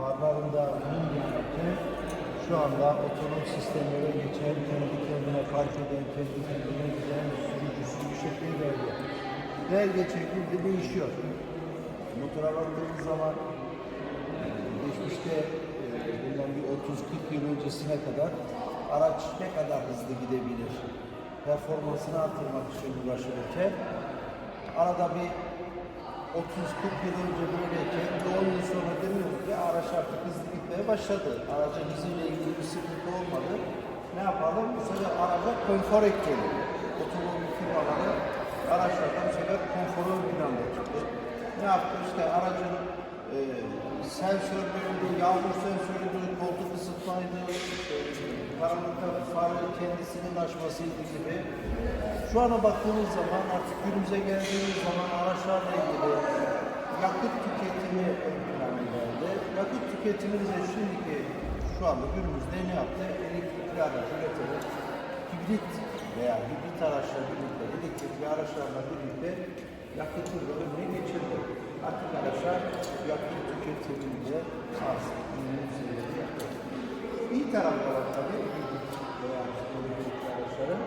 farlarında mum yanarken şu anda otonom sistemlere geçen, kendi kendine park eden, kendi kendine giden sürücüsü bir şekilde belge. Belge şekilde değişiyor. Motora baktığımız zaman e, geçmişte e, bundan bir 30-40 yıl öncesine kadar araç ne kadar hızlı gidebilir? Performansını artırmak için uğraşılırken arada bir 30-40 yıl önce böyleyken bir 10 yıl sonra artık gitmeye başladı. Aracın hızıyla ilgili bir sıkıntı olmadı. Ne yapalım? Bu sefer araca konfor ekleyelim. Otomobil firmaları araçlarda bu sefer konforu ön planda. Ne yaptı? İşte aracın e, sensörlerinde yağmur sensörüdür, koltuk ısıtmaydı, karanlıkta farın kendisinin açmasıydı gibi. Şu ana baktığımız zaman artık günümüze geldiğimiz zaman araçlarla ilgili yakıt tüketimi ön plana geldi. Yakıt tüketimini de şimdiki şu anda günümüzde ne yaptı? Elektrikli araç üreterek hibrit veya hibrit araçla birlikte, elektrikli araçlarla birlikte yakıtı da önüne geçirdi. Artık araçlar yakıt tüketiminde az, günümüzde yapıyor. İyi tarafı var tabii hibrit veya elektrikli araçların.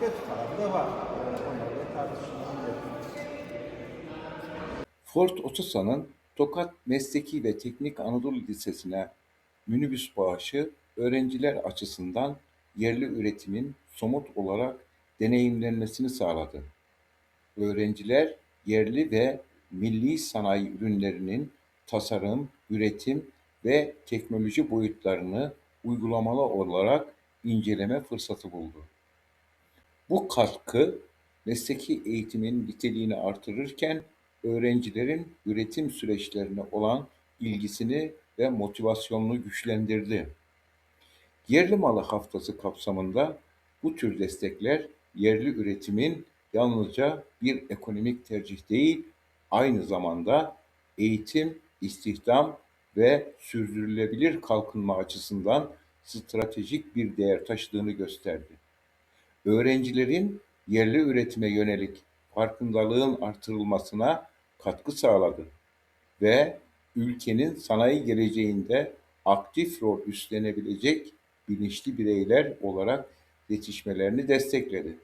Kötü tarafı da var. Ee, tartışmamız gerekiyor. Ford Otosan'ın Tokat Mesleki ve Teknik Anadolu Lisesi'ne minibüs bağışı öğrenciler açısından yerli üretimin somut olarak deneyimlenmesini sağladı. Öğrenciler yerli ve milli sanayi ürünlerinin tasarım, üretim ve teknoloji boyutlarını uygulamalı olarak inceleme fırsatı buldu. Bu katkı mesleki eğitimin niteliğini artırırken öğrencilerin üretim süreçlerine olan ilgisini ve motivasyonunu güçlendirdi. Yerli malı haftası kapsamında bu tür destekler yerli üretimin yalnızca bir ekonomik tercih değil, aynı zamanda eğitim, istihdam ve sürdürülebilir kalkınma açısından stratejik bir değer taşıdığını gösterdi öğrencilerin yerli üretime yönelik farkındalığın artırılmasına katkı sağladı ve ülkenin sanayi geleceğinde aktif rol üstlenebilecek bilinçli bireyler olarak yetişmelerini destekledi.